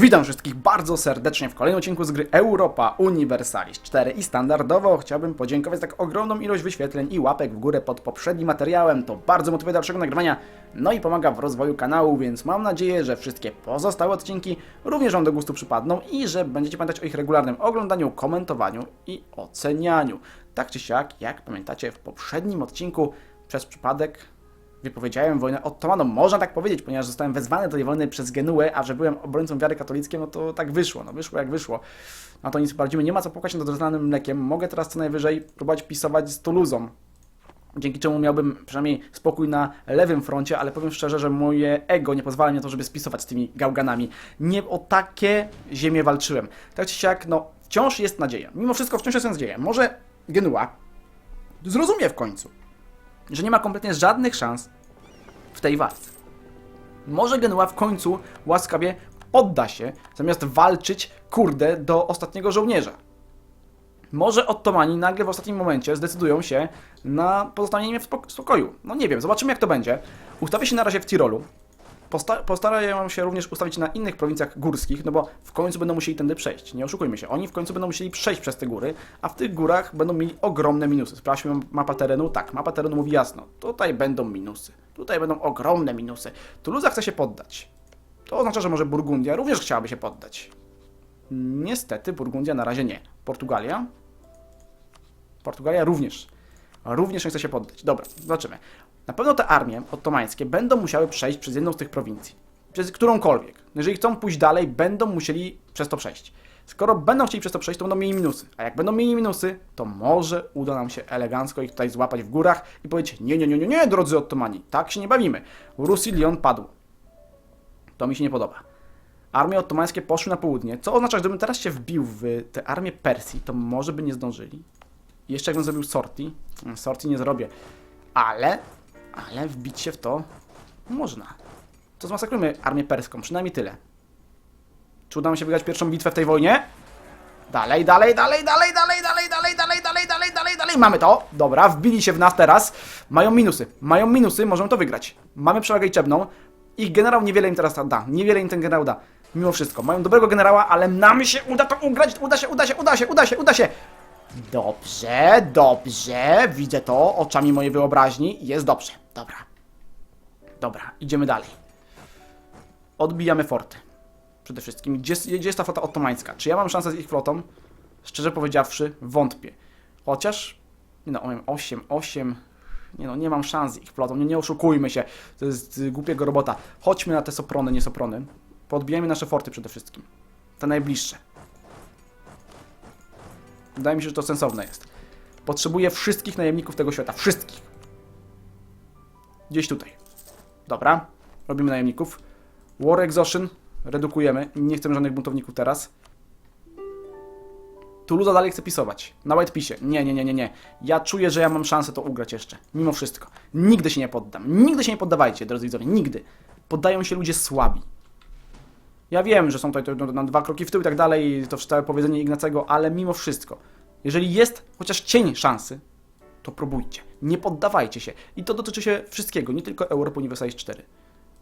Witam wszystkich bardzo serdecznie w kolejnym odcinku z gry Europa Universalis 4 i standardowo chciałbym podziękować za tak ogromną ilość wyświetleń i łapek w górę pod poprzednim materiałem. To bardzo motywuje dalszego nagrywania, no i pomaga w rozwoju kanału, więc mam nadzieję, że wszystkie pozostałe odcinki również Wam do gustu przypadną i że będziecie pamiętać o ich regularnym oglądaniu, komentowaniu i ocenianiu. Tak czy siak, jak pamiętacie w poprzednim odcinku przez przypadek wypowiedziałem wojnę Ottomanom. Można tak powiedzieć, ponieważ zostałem wezwany do tej wojny przez Genuę, a że byłem obrońcą wiary katolickiej, no to tak wyszło. No wyszło jak wyszło. Na to nic poradzimy. Nie ma co płakać nad rozlanym mlekiem. Mogę teraz co najwyżej próbować pisować z Toulousą. Dzięki czemu miałbym przynajmniej spokój na lewym froncie, ale powiem szczerze, że moje ego nie pozwala mi na to, żeby spisować z tymi gałganami. Nie o takie ziemie walczyłem. Tak czy siak, no wciąż jest nadzieja. Mimo wszystko wciąż jest nadzieja. Może Genua zrozumie w końcu, że nie ma kompletnie żadnych szans w tej walce. Może Genua w końcu łaskawie odda się, zamiast walczyć, kurde, do ostatniego żołnierza. Może Ottomani nagle w ostatnim momencie zdecydują się na pozostawienie mnie w spok- spokoju. No nie wiem, zobaczymy jak to będzie. Ustawię się na razie w Tirolu. Posta- postarają się również ustawić na innych prowincjach górskich, no bo w końcu będą musieli tędy przejść. Nie oszukujmy się, oni w końcu będą musieli przejść przez te góry, a w tych górach będą mieli ogromne minusy. Sprawdźmy mapa terenu. Tak, mapa terenu mówi jasno. Tutaj będą minusy. Tutaj będą ogromne minusy. Toulouse chce się poddać. To oznacza, że może Burgundia również chciałaby się poddać. Niestety Burgundia na razie nie. Portugalia? Portugalia również. Również nie chce się poddać. Dobra, zobaczymy. Na pewno te armie ottomańskie będą musiały przejść przez jedną z tych prowincji. Przez którąkolwiek. Jeżeli chcą pójść dalej, będą musieli przez to przejść. Skoro będą chcieli przez to przejść, to będą mieli minusy. A jak będą mieli minusy, to może uda nam się elegancko ich tutaj złapać w górach i powiedzieć: Nie, nie, nie, nie, nie, drodzy Ottomani, tak się nie bawimy. Rusilion padł. To mi się nie podoba. Armie ottomańskie poszły na południe, co oznacza, że gdybym teraz się wbił w tę armię Persji, to może by nie zdążyli. Jeszcze jakbym zrobił sorti, sorti nie zrobię, ale, ale wbić się w to można. To zmasakrujmy armię perską, przynajmniej tyle. Czy uda nam się wygrać pierwszą bitwę w tej wojnie? Dalej, dalej, dalej, dalej, dalej, dalej, dalej, dalej, dalej, dalej, dalej, dalej. Mamy to. Dobra, wbili się w nas teraz. Mają minusy. Mają minusy, możemy to wygrać. Mamy przewagę liczebną. Ich generał niewiele im teraz da. Niewiele im ten generał da. Mimo wszystko. Mają dobrego generała, ale nam się uda to ugrać. Uda się, uda się, uda się, uda się, uda się. Dobrze, dobrze. Widzę to oczami mojej wyobraźni. Jest dobrze. Dobra. Dobra, idziemy dalej. Odbijamy forty. Przede wszystkim. Gdzie, gdzie jest ta flota ottomańska? Czy ja mam szansę z ich flotą? Szczerze powiedziawszy, wątpię. Chociaż, nie no, mam 8, 8. Nie no, nie mam szans z ich flotą. Nie, nie oszukujmy się. To jest y, głupiego robota. Chodźmy na te soprony, nie soprony. Podbijajmy nasze forty przede wszystkim. Te najbliższe. Wydaje mi się, że to sensowne jest. Potrzebuję wszystkich najemników tego świata. Wszystkich. Gdzieś tutaj. Dobra. Robimy najemników. War Exhaustion. Redukujemy. Nie chcemy żadnych buntowników teraz. Toulouse dalej chce pisować. Na White Pisie. Nie, nie, nie, nie, nie. Ja czuję, że ja mam szansę to ugrać jeszcze. Mimo wszystko. Nigdy się nie poddam. Nigdy się nie poddawajcie, drodzy widzowie. Nigdy. Poddają się ludzie słabi. Ja wiem, że są tutaj na dwa kroki w tył i tak dalej, to całe powiedzenie Ignacego, ale mimo wszystko, jeżeli jest chociaż cień szansy, to próbujcie. Nie poddawajcie się. I to dotyczy się wszystkiego, nie tylko Europa Universalis 4.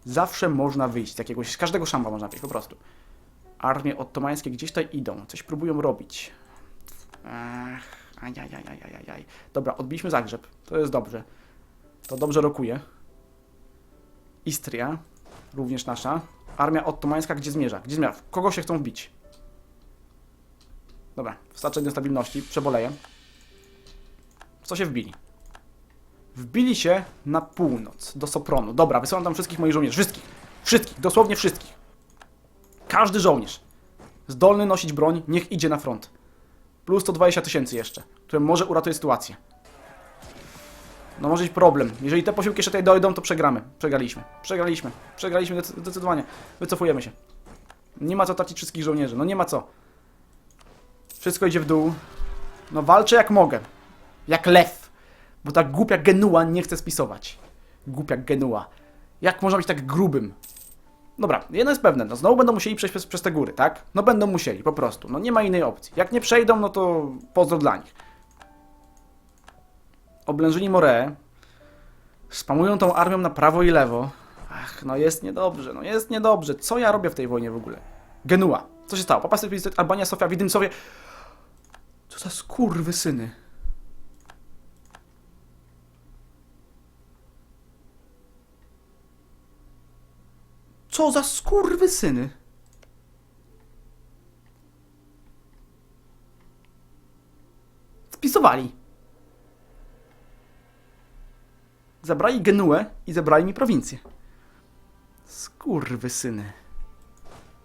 Zawsze można wyjść z jakiegoś, z każdego szamba można wyjść, po prostu. Armie ottomańskie gdzieś tutaj idą, coś próbują robić. Ech, ajajajajajaj. Dobra, odbiliśmy Zagrzeb, to jest dobrze. To dobrze rokuje. Istria, również nasza. Armia ottomańska gdzie zmierza? Gdzie zmierza? Kogo się chcą wbić? Dobra, wystarczy niestabilności, przeboleję. Co się wbili? Wbili się na północ, do Sopronu. Dobra, wysyłam tam wszystkich moich żołnierzy. Wszystkich. Wszystkich, dosłownie wszystkich. Każdy żołnierz zdolny nosić broń, niech idzie na front. Plus 120 tysięcy jeszcze, które może uratuje sytuację. No może być problem. Jeżeli te posiłki jeszcze tutaj dojdą, to przegramy. Przegraliśmy. Przegraliśmy. Przegraliśmy zdecy- zdecydowanie. Wycofujemy się. Nie ma co tracić wszystkich żołnierzy. No nie ma co. Wszystko idzie w dół. No walczę jak mogę. Jak lew. Bo ta głupia Genua nie chce spisować. Głupia Genua. Jak można być tak grubym? Dobra, jedno jest pewne, no znowu będą musieli przejść przez, przez te góry, tak? No będą musieli, po prostu. No nie ma innej opcji. Jak nie przejdą, no to pozdro dla nich. Oblężyli Morę. Spamują tą armią na prawo i lewo. Ach, no jest niedobrze, no jest niedobrze. Co ja robię w tej wojnie w ogóle? Genua. Co się stało? Papa Albania, Sofia, Widymcowie. Co za skurwy syny. Co za skurwy syny. Spisowali. Zabrali Genuę i zabrali mi prowincję. Skurwy syny.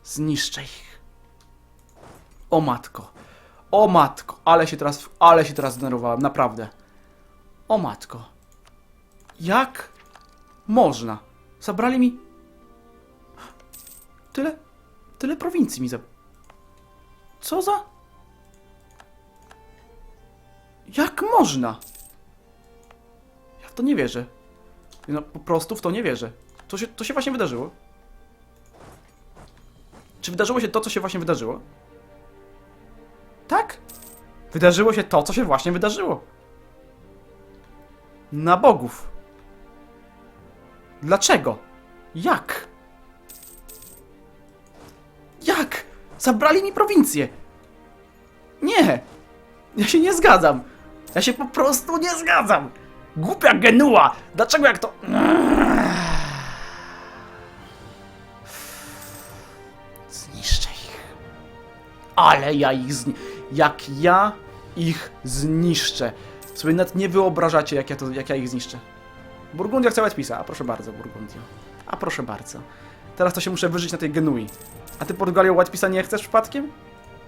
Zniszczę ich. O matko. O matko. Ale się teraz, ale się teraz zdenerwowałem, naprawdę. O matko. Jak można? Zabrali mi tyle, tyle prowincji mi za... Co za... Jak można? Ja w to nie wierzę. No po prostu w to nie wierzę. To się, to się właśnie wydarzyło. Czy wydarzyło się to, co się właśnie wydarzyło? Tak? Wydarzyło się to, co się właśnie wydarzyło. Na bogów. Dlaczego? Jak? Jak? Zabrali mi prowincję. Nie. Ja się nie zgadzam. Ja się po prostu nie zgadzam. Głupia Genua. Dlaczego jak to... Zniszczę ich. Ale ja ich zni... Jak ja ich zniszczę. Sobie nawet nie wyobrażacie, jak ja, to, jak ja ich zniszczę. Burgundia chce Whitepisa. A proszę bardzo, Burgundio. A proszę bardzo. Teraz to się muszę wyżyć na tej Genui. A ty, Portugalio, Whitepisa nie chcesz przypadkiem?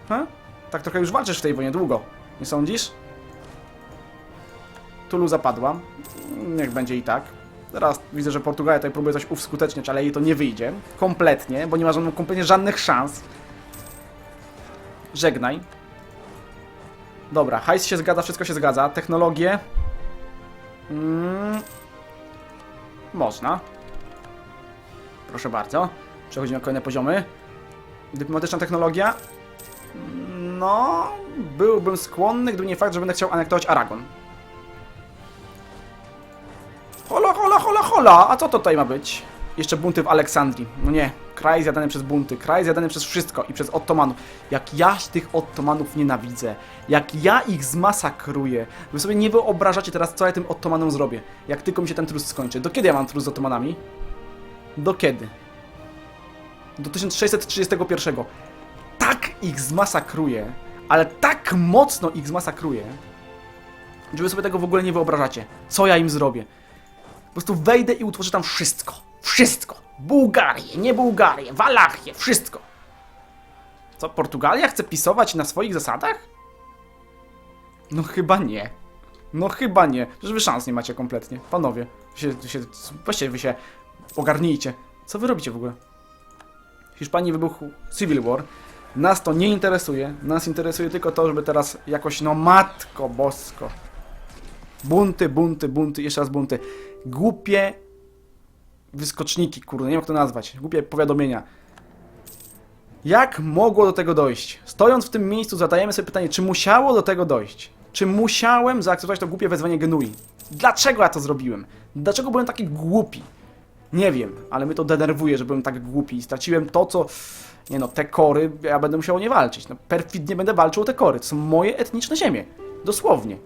Ha? Tak trochę już walczysz w tej wojnie długo. Nie sądzisz? Tulu zapadła. Niech będzie i tak. Teraz widzę, że Portugalia tutaj próbuje coś uskuteczniać, ale jej to nie wyjdzie. Kompletnie, bo nie ma żadną, kompletnie żadnych szans. Żegnaj. Dobra, hajs się zgadza, wszystko się zgadza. Technologie. Mm. Można. Proszę bardzo. Przechodzimy na kolejne poziomy. Dyplomatyczna technologia. No, byłbym skłonny, gdyby nie fakt, że będę chciał anektować Aragon. Hola, hola, hola, hola! A co to tutaj ma być? Jeszcze bunty w Aleksandrii. No nie, kraj zjadany przez bunty, kraj zjadany przez wszystko i przez Ottomanów. Jak ja tych Ottomanów nienawidzę, jak ja ich zmasakruję. Wy sobie nie wyobrażacie teraz, co ja tym Ottomanom zrobię. Jak tylko mi się ten trus skończy. Do kiedy ja mam trus z Ottomanami? Do kiedy? Do 1631. Tak ich zmasakruję, ale tak mocno ich zmasakruję, że wy sobie tego w ogóle nie wyobrażacie. Co ja im zrobię? Po prostu wejdę i utworzę tam wszystko. Wszystko. Bułgarię, nie Bułgarię, Walachię, wszystko. Co, Portugalia chce pisować na swoich zasadach? No chyba nie. No chyba nie. Przecież wy szans nie macie kompletnie. Panowie, się, się, wy się ogarnijcie. Co wy robicie w ogóle? Hiszpanii wybuchł Civil War. Nas to nie interesuje. Nas interesuje tylko to, żeby teraz jakoś, no matko bosko. Bunty, bunty, bunty, jeszcze raz bunty. Głupie wyskoczniki, kurde, nie wiem jak to nazwać. Głupie powiadomienia. Jak mogło do tego dojść? Stojąc w tym miejscu zadajemy sobie pytanie, czy musiało do tego dojść? Czy musiałem zaakceptować to głupie wezwanie Genui? Dlaczego ja to zrobiłem? Dlaczego byłem taki głupi? Nie wiem, ale mnie to denerwuje, że byłem tak głupi i straciłem to, co... Nie no, te kory, ja będę musiał o nie walczyć. No, perfidnie będę walczył o te kory. To są moje etniczne ziemie. Dosłownie.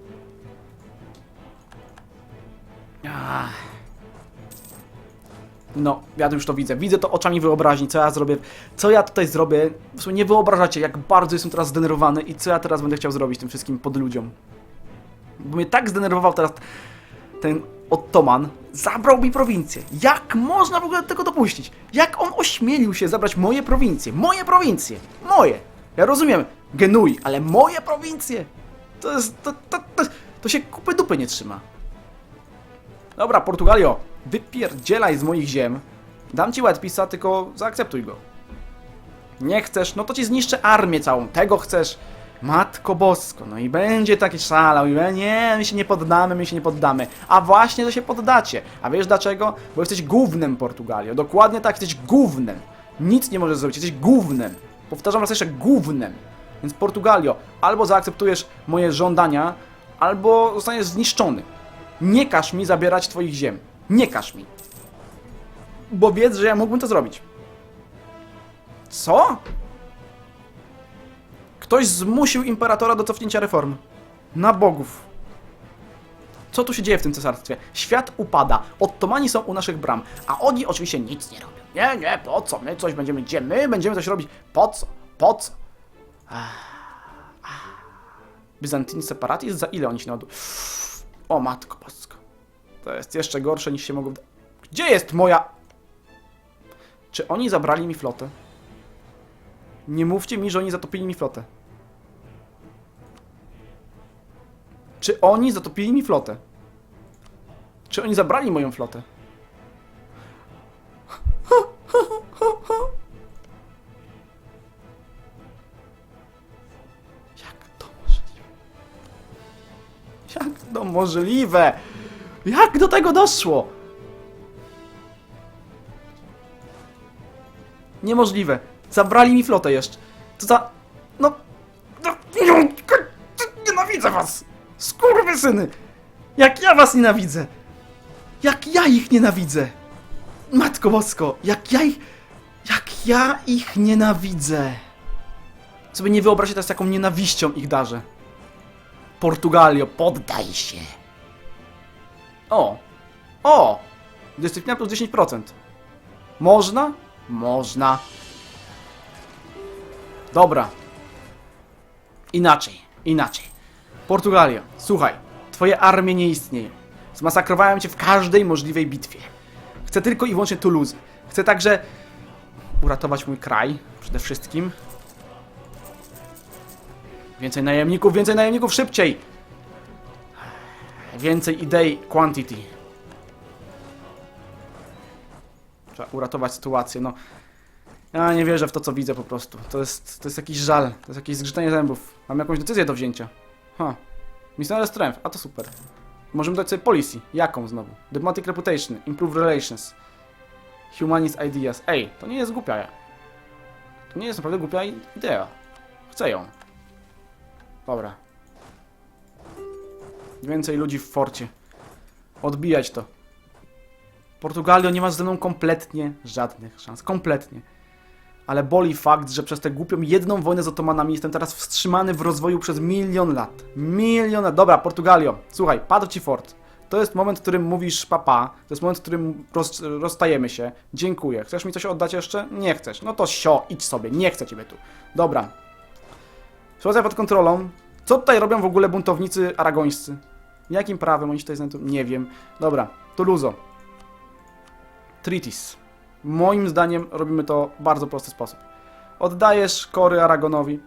No, ja już to widzę. Widzę to oczami wyobraźni, co ja zrobię, co ja tutaj zrobię. W sumie nie wyobrażacie, jak bardzo jestem teraz zdenerwowany i co ja teraz będę chciał zrobić tym wszystkim pod ludziom. Bo mnie tak zdenerwował teraz ten Ottoman, zabrał mi prowincję. Jak można w ogóle do tego dopuścić? Jak on ośmielił się zabrać moje prowincje? Moje prowincje! Moje! Ja rozumiem, Genui, ale moje prowincje! To jest, to, to, to, to się kupy dupy nie trzyma. Dobra, Portugalio, wypierdzielaj z moich ziem. Dam ci Whitepisa, tylko zaakceptuj go. Nie chcesz, no to ci zniszczę armię całą. Tego chcesz. Matko Bosko, no i będzie taki szalał i będzie, nie, my się nie poddamy, my się nie poddamy. A właśnie, że się poddacie. A wiesz dlaczego? Bo jesteś gównem, Portugalio. Dokładnie tak, jesteś gównem. Nic nie możesz zrobić, jesteś gównem. Powtarzam raz jeszcze, gównem. Więc Portugalio, albo zaakceptujesz moje żądania, albo zostaniesz zniszczony. Nie każ mi zabierać twoich ziem. Nie każ mi. Bo wiedz, że ja mógłbym to zrobić. Co? Ktoś zmusił imperatora do cofnięcia reform. Na bogów. Co tu się dzieje w tym cesarstwie? Świat upada, Ottomani są u naszych bram, a oni oczywiście nic nie robią. Nie, nie, po co? My coś będziemy, gdzie my będziemy coś robić? Po co? Po co? Byzantini separatizm? Za ile oni się naładują? O matko bosko. To jest jeszcze gorsze niż się mogło... Gdzie jest moja... Czy oni zabrali mi flotę? Nie mówcie mi, że oni zatopili mi flotę. Czy oni zatopili mi flotę? Czy oni zabrali moją flotę? Jak to możliwe? Jak to możliwe? Jak do tego doszło? Niemożliwe. Zabrali mi flotę jeszcze. Co za... No... no nienawidzę was! Skurwysyny! Jak ja was nienawidzę! Jak ja ich nienawidzę! Matko Bosko, jak ja ich... Jak ja ich nienawidzę! Sobie nie wyobraźcie teraz, jaką nienawiścią ich darzę. Portugalio, poddaj się! O! O! Dyscyplina plus 10%. Można? Można. Dobra. Inaczej, inaczej. Portugalio, słuchaj, twoje armie nie istnieją. Zmasakrowałem cię w każdej możliwej bitwie. Chcę tylko i wyłącznie Toulouse. Chcę także uratować mój kraj, przede wszystkim. Więcej najemników, więcej najemników, szybciej! Więcej idei, quantity. Trzeba uratować sytuację, no. Ja nie wierzę w to, co widzę po prostu. To jest, to jest jakiś żal, to jest jakieś zgrzytanie zębów. Mam jakąś decyzję do wzięcia. Ha. Missionary Strength, a to super. Możemy dać sobie policy. Jaką znowu? Diplomatic Reputation, Improve Relations, Humanist Ideas. Ej, to nie jest głupia. To nie jest naprawdę głupia idea. Chcę ją. Dobra. Więcej ludzi w forcie. Odbijać to. Portugalio nie ma ze mną kompletnie żadnych szans. Kompletnie. Ale boli fakt, że przez tę głupią jedną wojnę z Otomanami jestem teraz wstrzymany w rozwoju przez milion lat. Milion lat. Dobra, Portugalio, słuchaj, padł ci fort. To jest moment, w którym mówisz papa. To jest moment, w którym roz, rozstajemy się. Dziękuję. Chcesz mi coś oddać jeszcze? Nie chcesz. No to sio, idź sobie. Nie chcę ciebie tu. Dobra. Sytuacja pod kontrolą. Co tutaj robią w ogóle buntownicy aragońscy? Jakim prawem oni tutaj znajdują? Nie wiem. Dobra, Toulouse. Treaties. Moim zdaniem robimy to w bardzo prosty sposób. Oddajesz kory Aragonowi.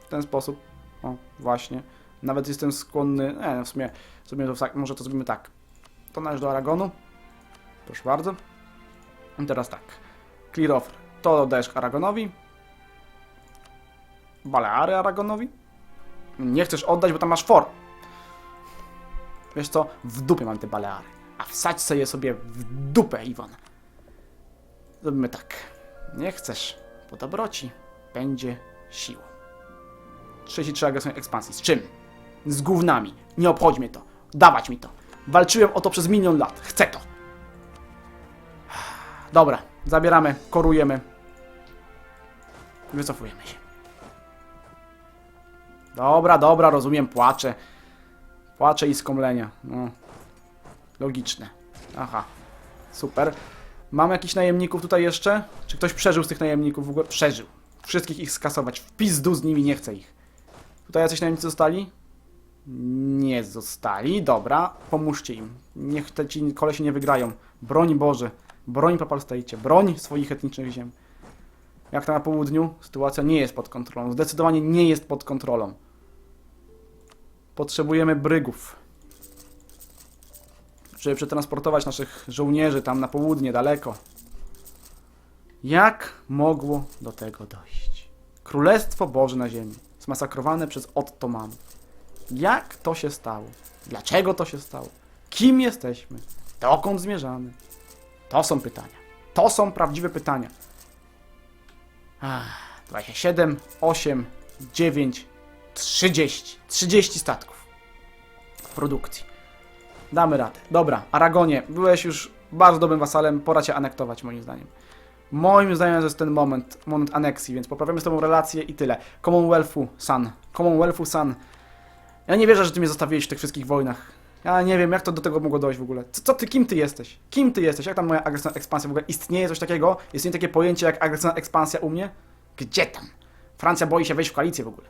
W ten sposób. O, właśnie. Nawet jestem skłonny. Nie, w sumie zrobimy to tak. Może to zrobimy tak. To należy do Aragonu. Proszę bardzo. I teraz tak. Clear offer. To oddajesz Aragonowi. Baleary Aragonowi. Nie chcesz oddać, bo tam masz for. Wiesz co? W dupie mam te Baleary. A wsadź sobie je sobie w dupę, Iwon. Zrobimy tak. Nie chcesz, po dobroci będzie siłą. 33 agresywnej ekspansji. Z czym? Z gównami. Nie obchodzi mnie to. Dawać mi to. Walczyłem o to przez milion lat. Chcę to. Dobra, zabieramy, korujemy. Wycofujemy się. Dobra, dobra, rozumiem, płaczę. Płaczę i skomlenia. No. Logiczne. Aha. Super. Mam jakichś najemników tutaj jeszcze? Czy ktoś przeżył z tych najemników w ogóle? Przeżył. Wszystkich ich skasować. W pizdu z nimi, nie chcę ich. Tutaj jacyś najemnicy zostali? Nie zostali. Dobra, pomóżcie im. Niech te ci kolesi nie wygrają. Broń Boże. Broń Papal State. Broń swoich etnicznych ziem. Jak tam na południu? Sytuacja nie jest pod kontrolą. Zdecydowanie nie jest pod kontrolą. Potrzebujemy brygów. Żeby przetransportować naszych żołnierzy tam na południe, daleko. Jak mogło do tego dojść? Królestwo Boże na ziemi, zmasakrowane przez Ottomanów. Jak to się stało? Dlaczego to się stało? Kim jesteśmy? Dokąd zmierzamy? To są pytania. To są prawdziwe pytania. Ach, 27, 8, 9, 30. 30 statków w produkcji. Damy radę. Dobra, Aragonie, byłeś już bardzo dobrym wasalem, pora cię anektować moim zdaniem. Moim zdaniem to jest ten moment, moment aneksji, więc poprawiamy z tobą relacje i tyle. Commonwealthu, Sun. Commonwealthu, Sun. Ja nie wierzę, że ty mnie zostawiłeś w tych wszystkich wojnach. Ja nie wiem, jak to do tego mogło dojść w ogóle. Co, co ty, kim ty jesteś? Kim ty jesteś? Jak tam moja agresywna ekspansja w ogóle? Istnieje coś takiego? Istnieje takie pojęcie jak agresywna ekspansja u mnie? Gdzie tam? Francja boi się wejść w koalicję w ogóle.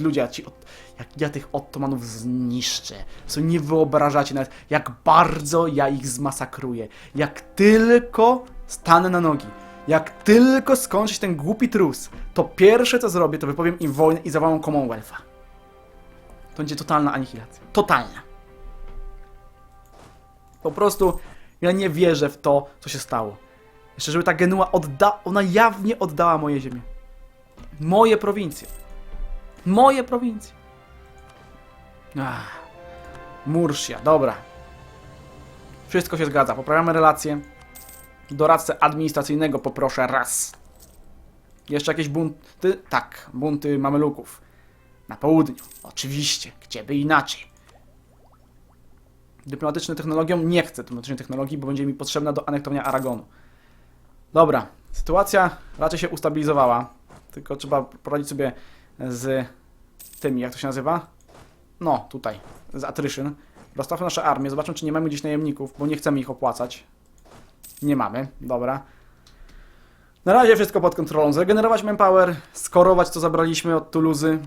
Ludzie, a ci od, jak ja tych Ottomanów zniszczę. Co nie wyobrażacie nawet, jak bardzo ja ich zmasakruję. Jak tylko stanę na nogi. Jak tylko skończy się ten głupi trus, to pierwsze co zrobię, to wypowiem im wojnę i zawołam Commonwealtha. To będzie totalna anihilacja. Totalna. Po prostu ja nie wierzę w to, co się stało. Jeszcze, żeby ta Genua odda... Ona jawnie oddała moje ziemię. Moje prowincje. Moje prowincje. Ach. Mursia, dobra. Wszystko się zgadza. Poprawiamy relacje. Doradcę administracyjnego poproszę raz. Jeszcze jakieś bunty? Tak, bunty mameluków. Na południu. Oczywiście. Gdzie by inaczej. Dyplomatyczną technologią nie chcę dyplomatycznej technologii, bo będzie mi potrzebna do anektowania Aragonu. Dobra, sytuacja raczej się ustabilizowała. Tylko trzeba poradzić sobie z tymi, jak to się nazywa? No, tutaj, z attrition. Rozstawmy nasze armię, zobaczmy, czy nie mamy gdzieś najemników, bo nie chcemy ich opłacać. Nie mamy, dobra. Na razie wszystko pod kontrolą. Zregenerować manpower, skorować, co zabraliśmy od Tuluzy,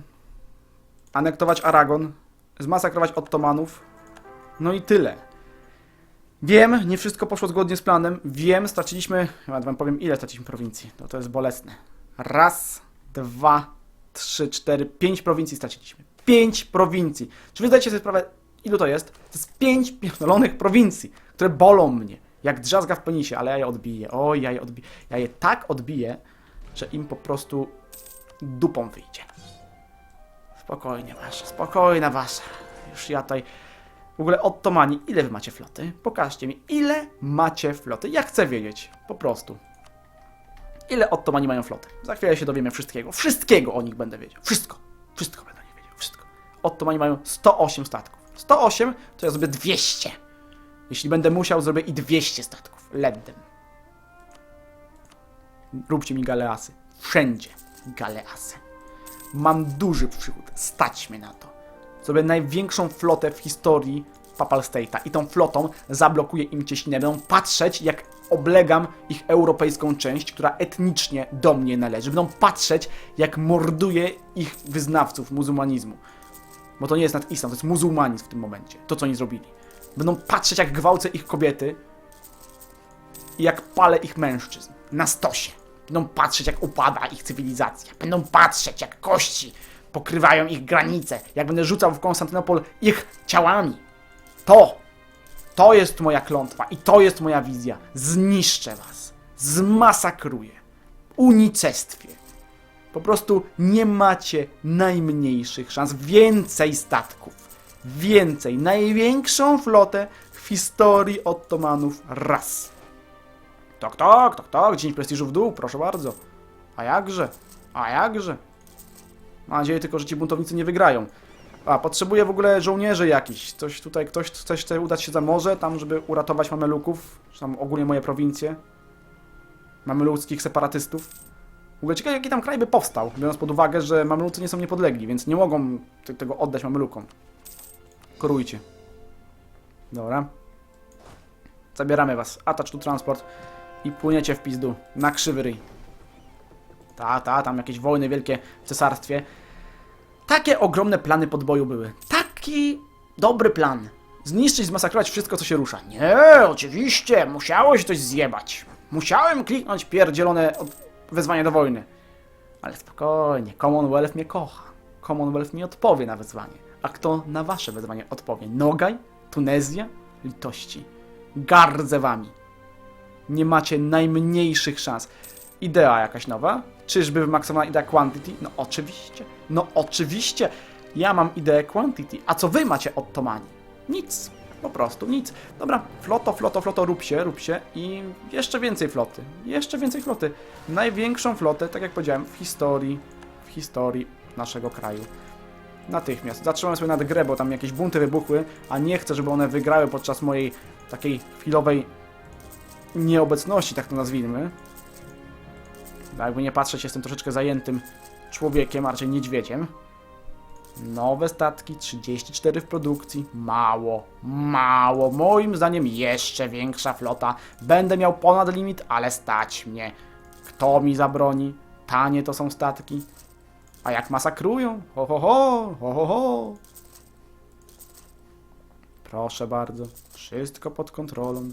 anektować Aragon, zmasakrować Ottomanów. No i tyle. Wiem, nie wszystko poszło zgodnie z planem. Wiem, straciliśmy, chyba wam powiem, ile straciliśmy prowincji. No to jest bolesne. Raz, dwa, trzy, cztery, pięć prowincji straciliśmy. Pięć prowincji. Czy wy zdajecie sobie sprawę, ilu to jest? To jest pięć pierdolonych prowincji, które bolą mnie. Jak drzazga w penisie, ale ja je odbiję. O, ja je odbiję. Ja je tak odbiję, że im po prostu dupą wyjdzie. Spokojnie, wasza, spokojna wasza. Już ja tutaj... W ogóle Ottomani, ile wy macie floty? Pokażcie mi, ile macie floty? Ja chcę wiedzieć, po prostu. Ile Ottomani mają floty? Za chwilę się dowiemy wszystkiego. Wszystkiego o nich będę wiedział. Wszystko. Wszystko będę nich wiedział. Wszystko. Ottomani mają 108 statków. 108 to ja zrobię 200. Jeśli będę musiał, zrobię i 200 statków. Leddem. Róbcie mi galeasy. Wszędzie galeasy. Mam duży przychód. Stać mnie na to. Zrobię największą flotę w historii Papal State'a i tą flotą zablokuję im cieśninę. Będą patrzeć, jak oblegam ich europejską część, która etnicznie do mnie należy. Będą patrzeć, jak morduję ich wyznawców muzułmanizmu. Bo to nie jest nad islam, to jest muzułmanizm w tym momencie. To, co oni zrobili. Będą patrzeć, jak gwałcę ich kobiety i jak palę ich mężczyzn na stosie. Będą patrzeć, jak upada ich cywilizacja. Będą patrzeć, jak kości pokrywają ich granice. Jak będę rzucał w Konstantynopol ich ciałami. To, to jest moja klątwa i to jest moja wizja. Zniszczę was. Zmasakruję. Unicestwię. Po prostu nie macie najmniejszych szans. Więcej statków. Więcej. Największą flotę w historii Ottomanów raz. Tak, tak, tak, tak. 10 prestiżu w dół, proszę bardzo. A jakże? A jakże? Mam nadzieję tylko, że ci buntownicy nie wygrają. A, potrzebuję w ogóle żołnierzy jakichś. Coś tutaj, ktoś coś chce udać się za morze, tam, żeby uratować mameluków, czy tam ogólnie moje prowincje. Mameluckich separatystów. W ogóle ciekawe, jaki tam kraj by powstał, biorąc pod uwagę, że mamelucy nie są niepodlegli, więc nie mogą te- tego oddać mamelukom. Korujcie. Dobra. Zabieramy was. Atacz tu transport i płyniecie w pizdu. Na krzywy ryj. Ta, ta, tam jakieś wojny wielkie w cesarstwie. Takie ogromne plany podboju były. Taki dobry plan. Zniszczyć, zmasakrować wszystko, co się rusza. Nie, oczywiście, musiało się coś zjebać. Musiałem kliknąć pierdzielone wezwanie do wojny. Ale spokojnie, Commonwealth mnie kocha. Commonwealth mi odpowie na wezwanie. A kto na wasze wezwanie odpowie? Nogaj? Tunezja? Litości. Gardzę wami. Nie macie najmniejszych szans. Idea jakaś nowa? Czyżby wymaksowana idea quantity? No oczywiście. No oczywiście. Ja mam ideę quantity. A co wy macie Ottomani? Nic. Po prostu nic. Dobra, floto, floto, floto, rób się, rób się i jeszcze więcej floty. Jeszcze więcej floty. Największą flotę, tak jak powiedziałem, w historii, w historii naszego kraju. Natychmiast. Zatrzymałem sobie nad grę, bo tam jakieś bunty wybuchły, a nie chcę, żeby one wygrały podczas mojej takiej chwilowej nieobecności, tak to nazwijmy. Jakby nie patrzeć, jestem troszeczkę zajętym człowiekiem, a raczej niedźwiedziem. Nowe statki, 34 w produkcji. Mało, mało. Moim zdaniem jeszcze większa flota. Będę miał ponad limit, ale stać mnie. Kto mi zabroni? Tanie to są statki. A jak masakrują? Ho, ho, ho, ho, ho, ho. Proszę bardzo, wszystko pod kontrolą.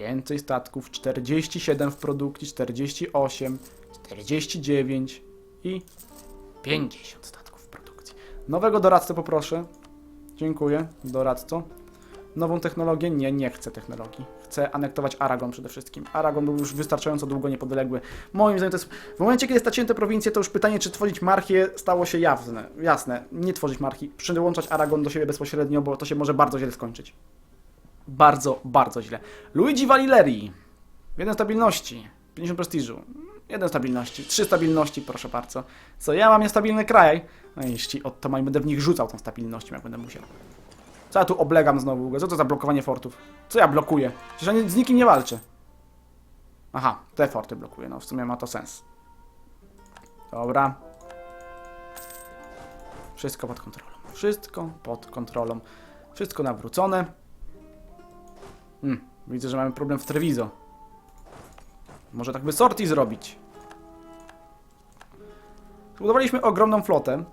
Więcej statków, 47 w produkcji, 48, 49 i 50 statków w produkcji. Nowego doradcę poproszę. Dziękuję, doradco. Nową technologię? Nie, nie chcę technologii. Chcę anektować Aragon przede wszystkim. Aragon był już wystarczająco długo niepodległy. Moim zdaniem to jest... W momencie, kiedy straciłem te prowincje, to już pytanie, czy tworzyć marchię stało się jawne. Jasne, nie tworzyć marchii. Przyłączać Aragon do siebie bezpośrednio, bo to się może bardzo źle skończyć. Bardzo, bardzo źle. Luigi Valileri. Jeden stabilności. 50 prestiżu. Jeden stabilności. Trzy stabilności, proszę bardzo. Co, ja mam niestabilny kraj? No jeśli Ottoman będę w nich rzucał tą stabilnością, jak będę musiał. Co ja tu oblegam znowu? Co to za blokowanie fortów? Co ja blokuję? Przecież ja z nikim nie walczę. Aha, te forty blokuję. No w sumie ma to sens. Dobra. Wszystko pod kontrolą. Wszystko pod kontrolą. Wszystko nawrócone. Hmm, widzę, że mamy problem w Treviso. Może tak by sorti zrobić. Zbudowaliśmy ogromną flotę.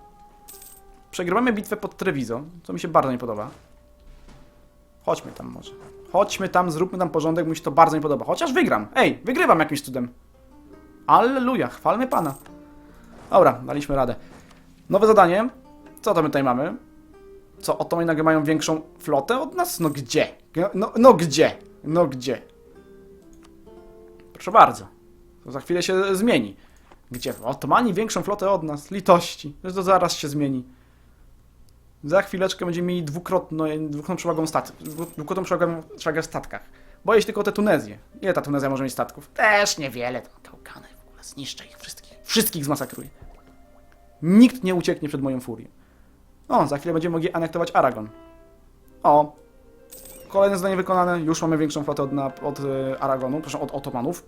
Przegrywamy bitwę pod Treviso, co mi się bardzo nie podoba. Chodźmy tam może. Chodźmy tam, zróbmy tam porządek, mi się to bardzo nie podoba. Chociaż wygram. Ej, wygrywam jakimś cudem. Alleluja, chwalmy Pana. Dobra, daliśmy radę. Nowe zadanie. Co to my tutaj mamy? Co, oto nagle mają większą flotę od nas? No gdzie? No, no gdzie? No gdzie? Proszę bardzo. To za chwilę się zmieni. Gdzie? Otomani większą flotę od nas. Litości. To zaraz się zmieni. Za chwileczkę będziemy mieli dwukrotno, dwukrotną przewagą stat, dwukrotną przewagę, przewagę w statkach. Boję się tylko o te Tunezję. Ile ta Tunezja może mieć statków? Też niewiele. Tam Kałkany w ogóle zniszczę ich wszystkich. Wszystkich zmasakruję. Nikt nie ucieknie przed moją furią. O, za chwilę będziemy mogli anektować Aragon. O. Kolejne zadanie wykonane. Już mamy większą flotę od, od e, Aragonu, proszę, od Otomanów.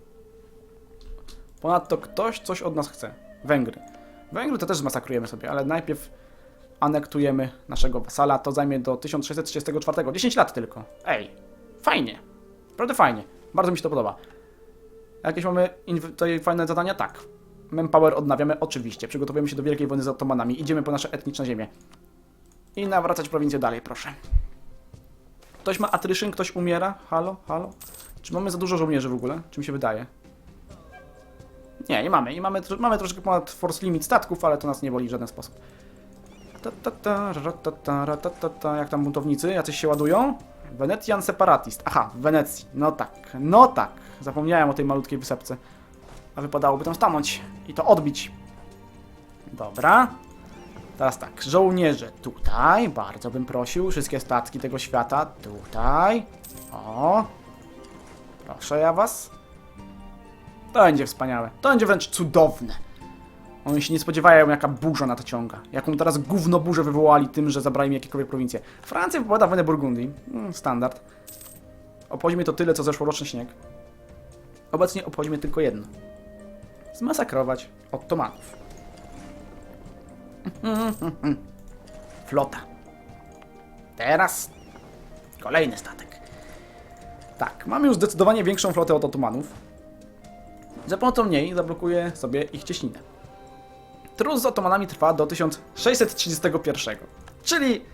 Ponadto ktoś coś od nas chce. Węgry. Węgry to też zmasakrujemy sobie, ale najpierw anektujemy naszego wasala. To zajmie do 1634. 10 lat tylko. Ej, fajnie. Naprawdę fajnie. Bardzo mi się to podoba. Jakieś mamy tutaj fajne zadania? Tak. Manpower odnawiamy, oczywiście. Przygotowujemy się do wielkiej wojny z Ottomanami. Idziemy po nasze etniczne ziemie. I nawracać prowincję dalej, proszę. Ktoś ma attrition, ktoś umiera? Halo, halo? Czy mamy za dużo żołnierzy w ogóle? Czy mi się wydaje? Nie, nie mamy. I mamy, mamy troszkę ponad force limit statków, ale to nas nie boli w żaden sposób. Ta, ta, ta, ta, ta, ta, ta, ta. Jak tam buntownicy? Jacyś się ładują? Venetian Separatist. Aha, w Wenecji. No tak, no tak. Zapomniałem o tej malutkiej wysepce. A wypadałoby tam stanąć i to odbić. Dobra. Teraz tak, żołnierze tutaj, bardzo bym prosił, wszystkie statki tego świata tutaj. O, proszę ja was. To będzie wspaniałe, to będzie wręcz cudowne. Oni się nie spodziewają, jaka burza na to ciąga. Jaką teraz gówno burzę wywołali tym, że zabrali mi jakiekolwiek prowincje. Francja wypowiada wojnę Burgundii. Mm, standard. Obchodzi to tyle, co zeszłoroczny śnieg. Obecnie obchodzi tylko jedno. Zmasakrować Ottomanów. Flota. Teraz kolejny statek. Tak, mamy już zdecydowanie większą flotę od Ottomanów. Za pomocą niej zablokuję sobie ich cieśninę. Trus z Ottomanami trwa do 1631, czyli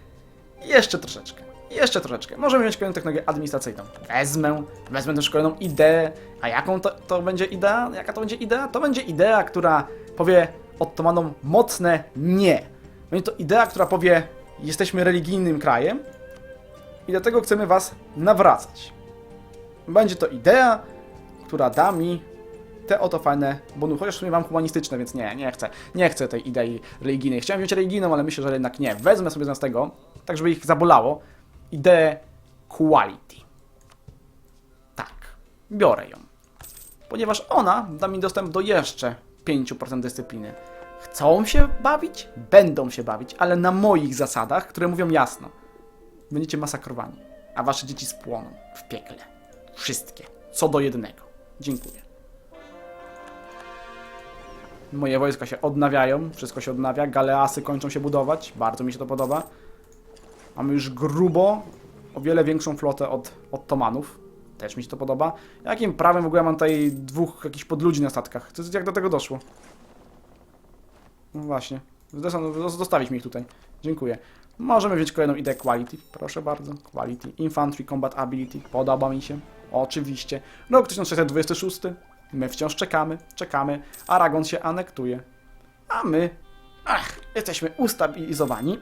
jeszcze troszeczkę. Jeszcze troszeczkę. Możemy mieć kolejną technologię administracyjną. Wezmę, wezmę też kolejną ideę. A jaką to, to będzie idea? Jaka to będzie idea? To będzie idea, która powie Ottomanom mocne nie. Będzie to idea, która powie jesteśmy religijnym krajem i dlatego chcemy was nawracać. Będzie to idea, która da mi te oto fajne bonuchy, chociaż w sumie mam humanistyczne, więc nie, nie chcę. Nie chcę tej idei religijnej. Chciałem wziąć religijną, ale myślę, że jednak nie. Wezmę sobie z tego, tak żeby ich zabolało, ideę quality. Tak, biorę ją. Ponieważ ona da mi dostęp do jeszcze 5% dyscypliny. Chcą się bawić? Będą się bawić, ale na moich zasadach, które mówią jasno. Będziecie masakrowani, a wasze dzieci spłoną w piekle. Wszystkie. Co do jednego. Dziękuję. Moje wojska się odnawiają, wszystko się odnawia, galeasy kończą się budować, bardzo mi się to podoba. Mamy już grubo o wiele większą flotę od Ottomanów. Też mi się to podoba. Jakim prawem w ogóle mam tutaj dwóch jakichś podludzi na statkach? Co, jak do tego doszło? No właśnie. Zostawić mi ich tutaj. Dziękuję. Możemy wziąć kolejną ideę Quality. Proszę bardzo. Quality. Infantry Combat Ability. Podoba mi się. Oczywiście. Rok 1626. My wciąż czekamy, czekamy. Aragon się anektuje. A my... Ach, jesteśmy ustabilizowani.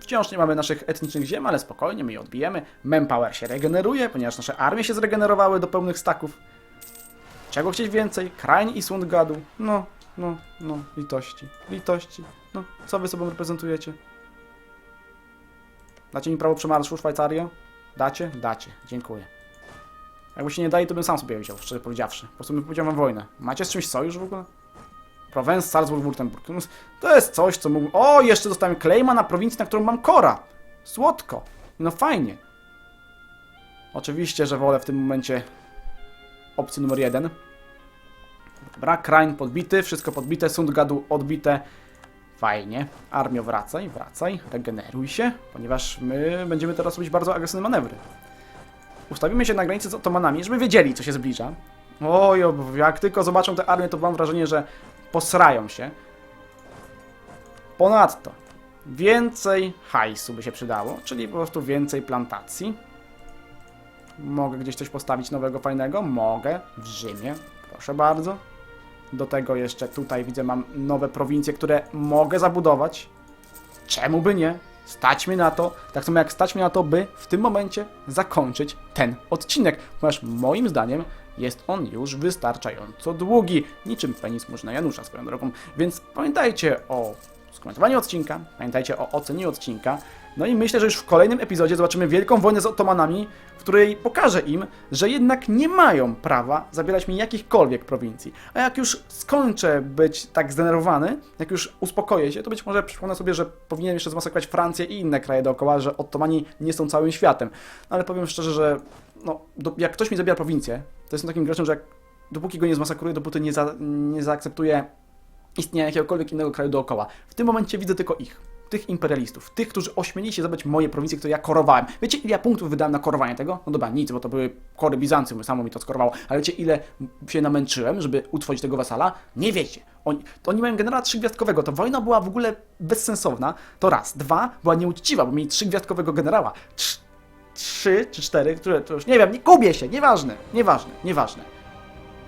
Wciąż nie mamy naszych etnicznych ziem, ale spokojnie, my je odbijemy. Manpower się regeneruje, ponieważ nasze armie się zregenerowały do pełnych staków. Czego chcieć więcej? Krań i Sundgadu. No, no, no, litości, litości. No, co wy sobą reprezentujecie? Dacie mi prawo przemarszu, Szwajcario? Dacie? Dacie. Dziękuję. Jakby się nie daje, to bym sam sobie wziął, szczerze powiedziawszy. Po prostu bym powiedział wam wojnę. Macie z czymś sojusz w ogóle? Provence, Salzburg, Württemberg. To jest coś, co mógł... O, jeszcze dostałem claima na prowincji, na którą mam kora. Słodko. No fajnie. Oczywiście, że wolę w tym momencie opcję numer jeden. Dobra, Krain podbity, wszystko podbite, Sundgadu odbite. Fajnie. Armio, wracaj, wracaj, regeneruj się, ponieważ my będziemy teraz robić bardzo agresywne manewry. Ustawimy się na granicy z Otomanami, żeby wiedzieli, co się zbliża. Oj, jak tylko zobaczą tę armię, to mam wrażenie, że posrają się. Ponadto, więcej hajsu by się przydało, czyli po prostu więcej plantacji. Mogę gdzieś coś postawić nowego, fajnego? Mogę. W Rzymie. Proszę bardzo. Do tego jeszcze tutaj widzę, mam nowe prowincje, które mogę zabudować. Czemu by nie? Stać mnie na to, tak samo jak stać mnie na to, by w tym momencie zakończyć ten odcinek, ponieważ moim zdaniem jest on już wystarczająco długi, niczym penis Murzyna Janusza swoją drogą. Więc pamiętajcie o skomentowaniu odcinka, pamiętajcie o ocenie odcinka. No i myślę, że już w kolejnym epizodzie zobaczymy wielką wojnę z Ottomanami, w której pokażę im, że jednak nie mają prawa zabierać mi jakichkolwiek prowincji. A jak już skończę być tak zdenerwowany, jak już uspokoję się, to być może przypomnę sobie, że powinienem jeszcze zmasakrować Francję i inne kraje dookoła, że Ottomani nie są całym światem. No, ale powiem szczerze, że no, do, jak ktoś mi zabiera prowincję, to jestem takim graczem, że jak, dopóki go nie zmasakruję, dopóty nie, za, nie zaakceptuję istnienia jakiegokolwiek innego kraju dookoła. W tym momencie widzę tylko ich. Tych imperialistów, tych, którzy ośmieli się zabrać moje prowincje, które ja korowałem. Wiecie, ile ja punktów wydałem na korowanie tego? No dobra, nic, bo to były kory Bizancjum, samo mi to skorowało. Ale wiecie, ile się namęczyłem, żeby utworzyć tego wasala? Nie wiecie. Oni, to oni mają generała trzygwiazdkowego. To wojna była w ogóle bezsensowna. To raz. Dwa, była nieuczciwa, bo mieli trzygwiazdkowego generała. Trz, trzy czy cztery, które to już nie wiem, nie gubię się, nieważne, nieważne, nieważne.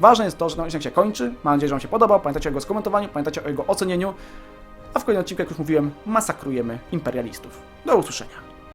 Ważne jest to, że ten odcinek się kończy. Mam nadzieję, że Wam się podobał. Pamiętajcie o jego skomentowaniu, pamiętajcie o jego ocenieniu. A w kolejnym odcinku, jak już mówiłem, masakrujemy imperialistów. Do usłyszenia.